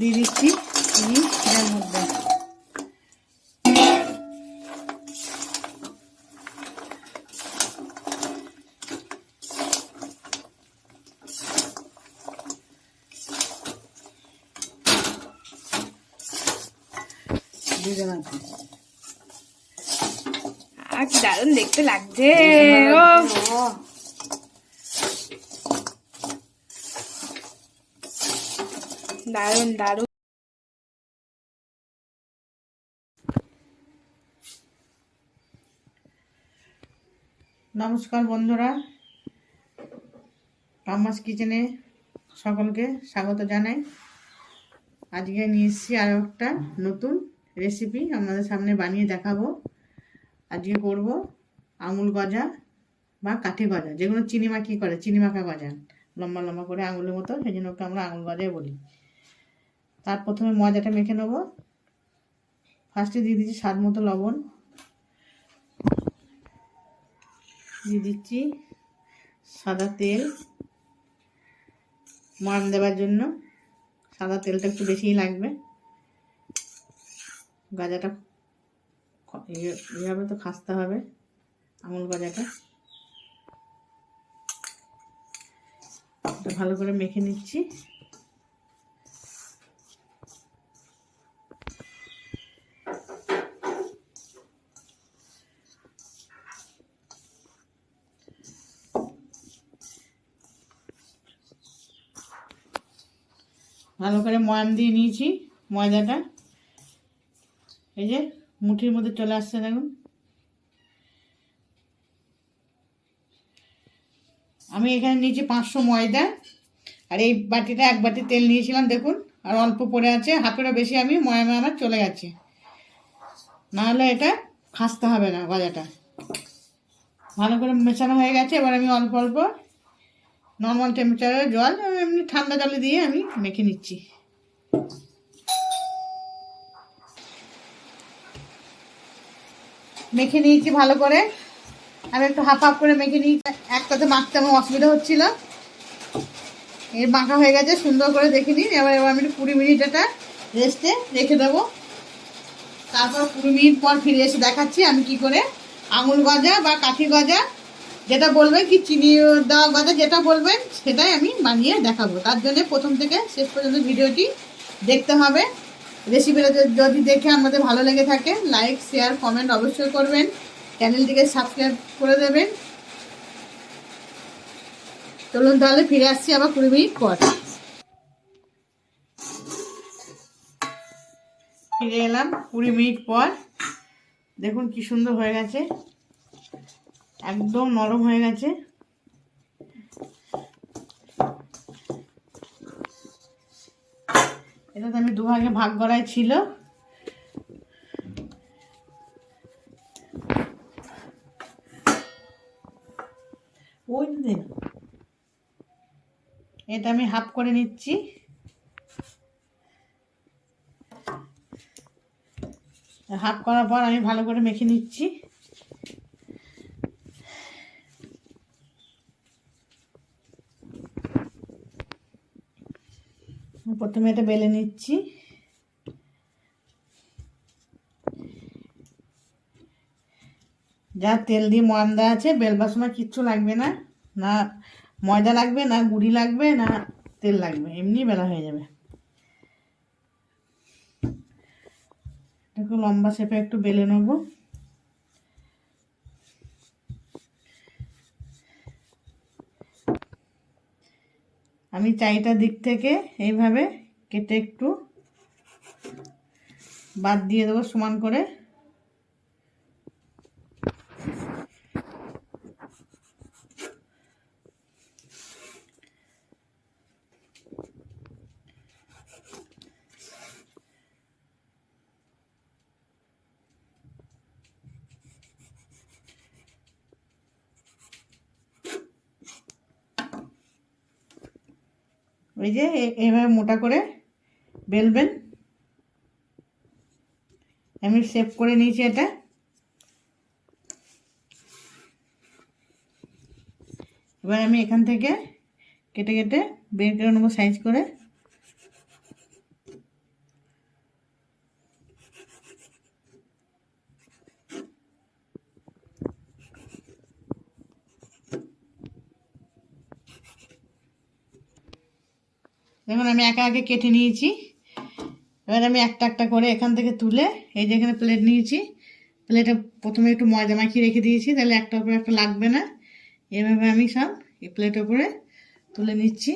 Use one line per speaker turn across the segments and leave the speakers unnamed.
দিয়ে দিচ্ছি এর মধ্যে।
আর কি দারুণ দেখতে লাগছে। ও। দারুণ দারুণ।
নমস্কার বন্ধুরা। কামাস কিচেনে সকলকে স্বাগত জানাই। আজকে নিয়ে এসেছি আরও একটা নতুন রেসিপি আমাদের সামনে বানিয়ে দেখাবো। আজকে করব আঙুল গজা বা কাঠি গজা। যেগুলো চিনি মাখি করে? চিনি মাখা গজা। লম্বা লম্বা করে আঙুলের মতো, সেই জন্য ওকে আমরা আঙুল গজাই বলি। তার প্রথমে ময়দাটা মেখে নেব। ফার্স্টে দিয়ে দিচ্ছি স্বাদ মতো লবণ। দিয়ে দিচ্ছি সাদা তেল। ময়াম দেওয়ার জন্য সাদা তেলটা একটু বেশিই লাগবে। গাজাটা ইয়ে- এইভাবে তো খাসতে হবে আঙুল গাজাটা। ভালো করে মেখে নিচ্ছি। ভালো করে ময়াম দিয়ে নিয়েছি ময়দাটা। এই যে মুঠির মধ্যে চলে আসছে, দেখুন। আমি এখানে নিয়েছি পাঁচশো ময়দা। আর এই বাটিটা এক বাটি তেল নিয়েছিলাম, দেখুন। আর অল্প পড়ে আছে, হাফেরও বেশি আমি ময়ামে আমার চলে গেছে। নাহলে এটা খাসতে হবে না গজাটা। ভালো করে মেশানো হয়ে গেছে, এবার আমি অল্প অল্প নর্মাল টেম্পারেচারে জল এমনি ঠান্ডা জলে দিয়ে আমি মেখে নিচ্ছি। মেখে নিয়েছি ভালো করে। আমি একটু হাফ হাফ করে মেখে নিয়েছি। একটাতে মাখতে আমার অসুবিধা হচ্ছিল। এর মাখা হয়ে গেছে, সুন্দর করে দেখে নিন। এবার এবার আমি একটু কুড়ি মিনিট এটা রেস্টে রেখে দেবো। তারপর কুড়ি মিনিট পর ফিরে এসে দেখাচ্ছি আমি কি করে। আঙুল গজা বা কাঠি গজা যেটা বলবেন কি চিনি দেওয়া কথা যেটা বলবেন সেটাই আমি বানিয়ে দেখাবো। তার জন্য প্রথম থেকে শেষ পর্যন্ত ভিডিওটি দেখতে হবে। রেসিপিটা যদি দেখে আমাদের ভালো লেগে থাকে লাইক শেয়ার কমেন্ট অবশ্যই করবেন। চ্যানেলটিকে সাবস্ক্রাইব করে দেবেন। চলুন তাহলে ফিরে আসছি আবার কুড়ি মিনিট পর। ফিরে এলাম কুড়ি মিনিট পর। দেখুন কি সুন্দর হয়ে গেছে। একদম নরম হয়ে গেছে। এটা তো আমি দুভাগে ভাগ করাই ছিল। ওই দিন এটা আমি হাফ করে নিচ্ছি। হাফ করার পর আমি ভালো করে মেখে নিচ্ছি। প্রথমে এটা বেলে নিচ্ছি। যা তেল দিয়ে ময়াম দেওয়া আছে, বেলবার সময় কিচ্ছু লাগবে না। না ময়দা লাগবে, না গুড়ি লাগবে, না তেল লাগবে, এমনি বেলা হয়ে যাবে। একটু লম্বা শেপে একটু বেলে নেব। আমি চাইটা দিক থেকে এইভাবে কেটে একটু বাদ দিয়ে দেবো সমান করে। ওই যে এইভাবে মোটা করে বেলবেন। আমি সেভ করে নিয়েছি এটা। এবার আমি এখান থেকে কেটে কেটে বের করে নেব সাইজ করে। দেখুন, আমি একা আগে কেটে নিয়েছি। এবার আমি একটা একটা করে এখান থেকে তুলে এই যে এখানে প্লেট নিয়েছি। প্লেটে প্রথমে একটু ময়দা মাখিয়ে রেখে দিয়েছি, তাহলে একটা উপরে একটা লাগবে না। এভাবে আমি সব এই প্লেটের উপরে তুলে নিচ্ছি।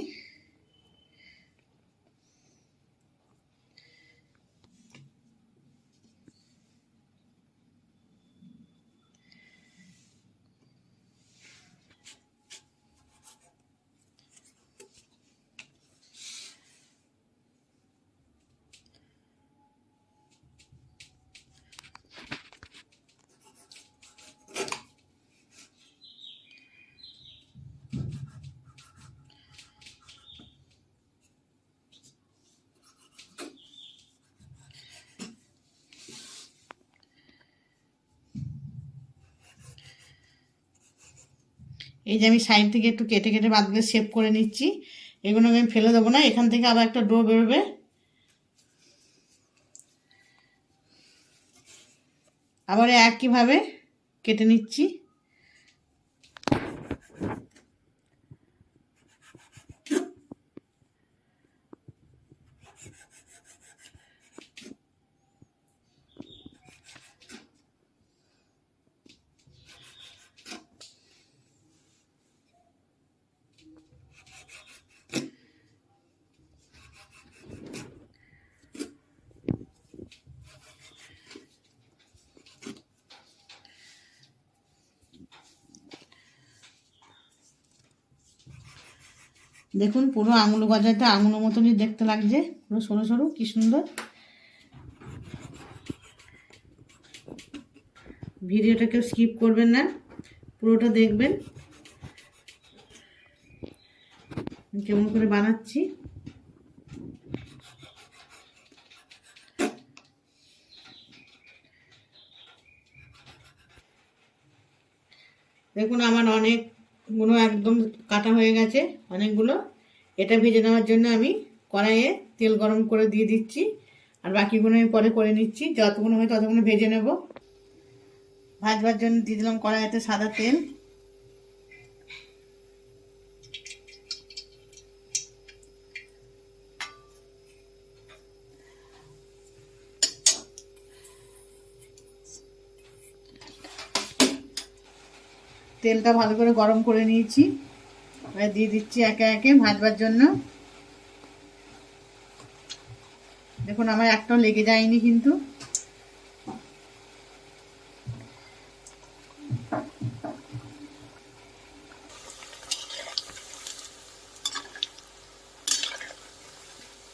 এই যে আমি সাইড থেকে একটু কেটে কেটে বাদগুলো শেপ করে নিচ্ছি। এগুলো আমি ফেলে দেবো না, এখান থেকে আবার একটা ডো বেরোবে। আবার একইভাবে কেটে নিচ্ছি। দেখুন, পুরো আঙুল গজাটা আঙুলের মতনই দেখতে লাগছে, পুরো সরু সরু, কি সুন্দর। ভিডিওটা কেউ স্কিপ করবেন না, পুরোটা দেখবেন। কেমন করে বানাচ্ছি। দেখুন, আমার অনেকগুলো একদম কাটা হয়ে গেছে অনেকগুলো। এটা ভেজে নেওয়ার জন্য আমি কড়াইয়ে তেল গরম করে দিয়ে দিচ্ছি। আর বাকিগুলো আমি পরে করে নিচ্ছি। যতগুলো হয় ততগুলো ভেজে নেব। ভাজবার জন্য দিয়ে দিলাম কড়াইতে সাদা তেল। তেলটা ভালো করে গরম করে নিয়েছি। এবার দিয়ে দিচ্ছি একে একে ভাজবার জন্য। দেখুন, আমার একটাও লেগে যায়নি কিন্তু।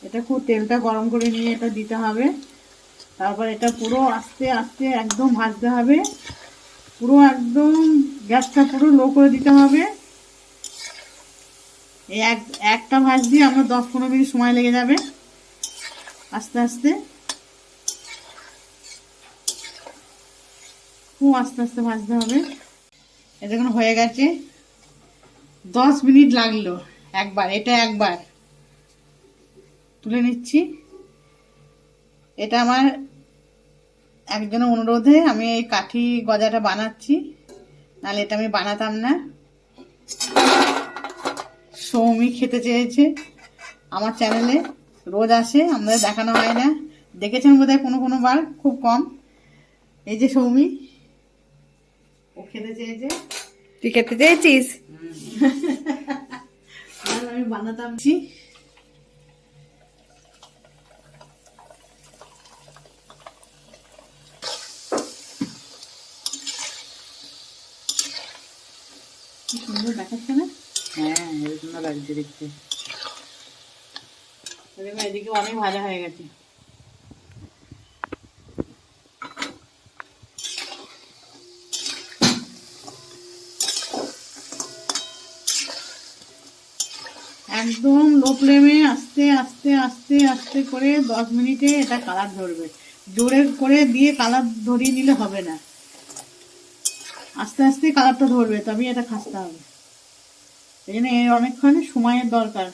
এটা খুব তেলটা গরম করে নিয়ে এটা দিতে হবে। তারপর এটা পুরো আস্তে আস্তে একদম ভাজতে হবে। পুরো একদম গ্যাসটা পুরো লো করে দিতে হবে। এই এক, একটা ভাজ দিয়ে আমার দশ পনেরো মিনিট সময় লেগে যাবে। আস্তে আস্তে। খুব আস্তে আস্তে ভাজতে হবে। এটা এখন হয়ে গেছে। দশ মিনিট লাগল একবার, এটা একবার। তুলে নিচ্ছি। এটা আমার একজনের অনুরোধে আমি এই কাঠি গজাটা বানাচ্ছি। নাহলে এটা আমি বানাতাম না। সৌমি খেতে চেয়েছে আমার চ্যানেলে। রোজ আসে আমাদের দেখানো হয় না। দেখেছেন বোধহয় কোনো কোনো বার খুব কম। এই যে সৌমি ও খেতে চেয়েছে।
তুই খেতে চেয়েছিস?
আমি বানাতাম ছি। কি সুন্দর দেখাচ্ছে না
হ্যাঁ হেবি সুন্দর লাগছে দেখতে।
দেখো এদিকে অনেক ভাজা হয়ে গেছে। একদম লো ফ্লেমে আস্তে আস্তে আস্তে আস্তে করে দশ মিনিটে এটা কালার ধরবে। জোরে করে দিয়ে কালার ধরিয়ে নিলে হবে না। আস্তে আস্তে কালারটা ধরবে, তবেই এটা খাসতে হবে। এই জন্য এর অনেকক্ষণ সময়ের দরকার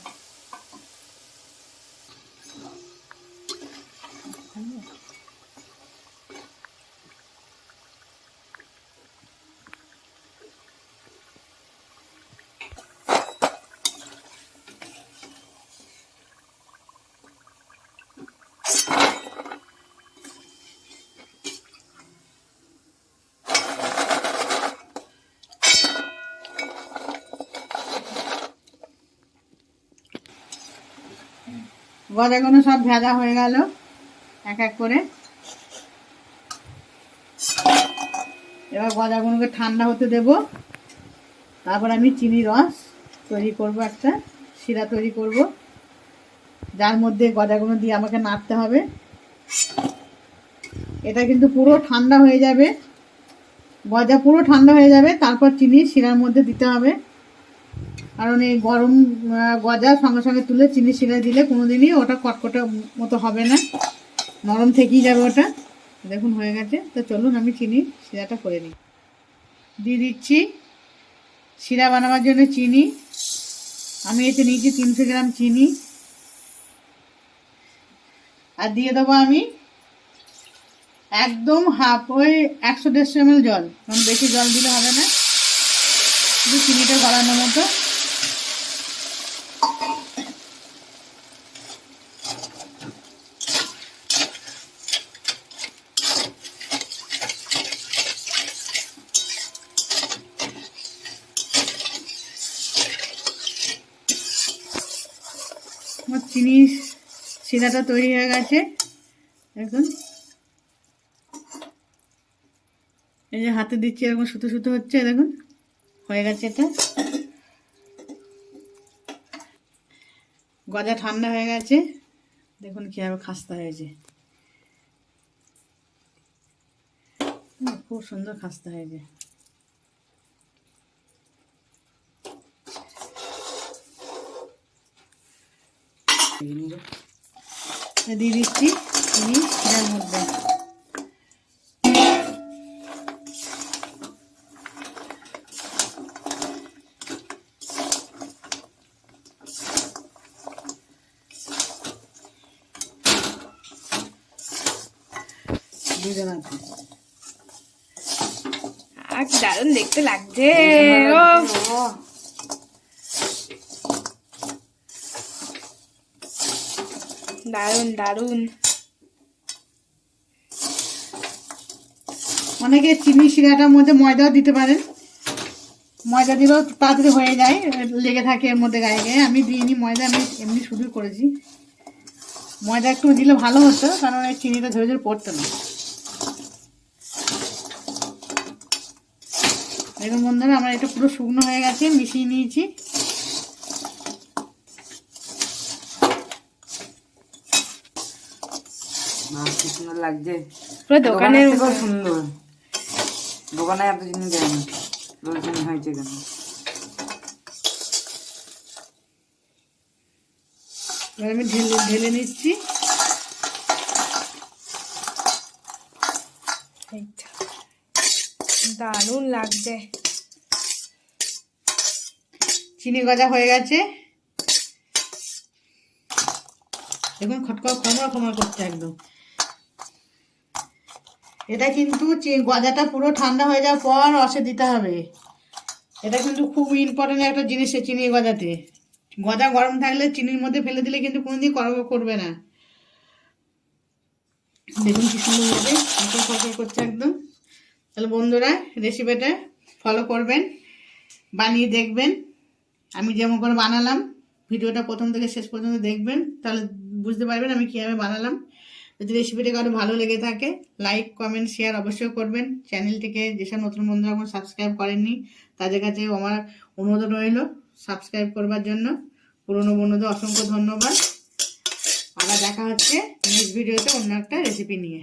গজাগুলো সব ভেজা হয়ে গেল। এক এক করে। এবার গজাগুলোকে ঠান্ডা হতে দেব। তারপর আমি চিনি রস তৈরি করব, একটা শিরা তৈরি করব। যার মধ্যে গজাগুলো দিয়ে আমাকে নাড়তে হবে। এটা কিন্তু পুরো ঠান্ডা হয়ে যাবে। গজা পুরো ঠান্ডা হয়ে যাবে। তারপর চিনি শিরার মধ্যে দিতে হবে। কারণ এই গরম গজা সঙ্গে সঙ্গে তুলে চিনি শিরা দিলে কোনোদিনই ওটা কটকটে মতো হবে না। নরম থেকেই যাবে ওটা। দেখুন হয়ে গেছে। তো চলুন আমি চিনি শিরাটা করে নিই। দিয়ে দিচ্ছি শিরা বানাবার জন্য চিনি। আমি এতে নিয়েছি তিনশো গ্রাম চিনি। আর দিয়ে দেবো আমি একদম হাফ ওই একশো দেড়শো এমএল জল। কারণ বেশি জল দিলে হবে না। শুধু চিনিটা গলানোর মতো আমার চিনি শিরাটা তৈরি হয়ে গেছে। এখন এই যে হাতে দিচ্ছি, এরকম সুতো সুতো হচ্ছে, দেখুন, হয়ে গেছে এটা। গজা ঠান্ডা হয়ে গেছে, দেখুন কীভাবে খাস্তা হয়েছে। খুব সুন্দর খাস্তা হয়েছে। দিয়ে দিচ্ছি। চিনি মধ্যে।
দারুণ দেখতে লাগছে। ও দারুণ দারুণ।
অনেকে চিনি শিরাটার মধ্যে ময়দাও দিতে পারেন। ময়দা দিলেও তাড়াতাড়ি হয়ে যায়, লেগে থাকে এর মধ্যে গায়ে গায়ে। আমি দিইনি ময়দা, আমি এমনি শুধু করেছি। ময়দা একটু দিলে ভালো হতো, কারণ এই চিনিটা ধরে ধরে পড়তো না। দেখুন বন্ধুরা, আমার এটা পুরো শুকনো হয়ে গেছে, মিশিয়ে নিয়েছি
মা কি সুন্দর লাগছে।
পুরো দোকানের
দোকানের সুন্দর। দোকানে এত জিনিস দেয় না। রোজ হয়েছে কেন
আমি ঢেলে ঢেলে নিচ্ছি।
দারুণ লাগছে।
চিনি গজা হয়ে গেছে। দেখুন খটকা খমড়া খমড়া করছে একদম। এটা কিন্তু গজাটা পুরো ঠান্ডা হয়ে যাওয়ার পর রসে দিতে হবে। এটা কিন্তু খুব ইম্পর্টেন্ট একটা জিনিস চিনি গজাতে। গজা গরম থাকলে চিনির মধ্যে ফেলে দিলে কিন্তু কোনোদিন কর্ম করবে না। দেখুন কি সুন্দর হবে ফসল ফসল করছে একদম। তাহলে বন্ধুরা রেসিপিটা ফলো করবেন, বানিয়ে দেখবেন। আমি যেমন করে বানালাম, ভিডিওটা প্রথম থেকে শেষ পর্যন্ত দেখবেন, তাহলে বুঝতে পারবেন আমি কীভাবে বানালাম। যদি রেসিপিটা কারও ভালো লেগে থাকে লাইক কমেন্ট শেয়ার অবশ্যই করবেন। চ্যানেলটিকে যেসব নতুন বন্ধুরা এখন সাবস্ক্রাইব করেননি, তাদের কাছে আমার অনুরোধ রইল সাবস্ক্রাইব করবার জন্য। পুরনো বন্ধুদের অসংখ্য ধন্যবাদ। আবার দেখা হচ্ছে নেক্সট ভিডিওতে অন্য একটা রেসিপি নিয়ে।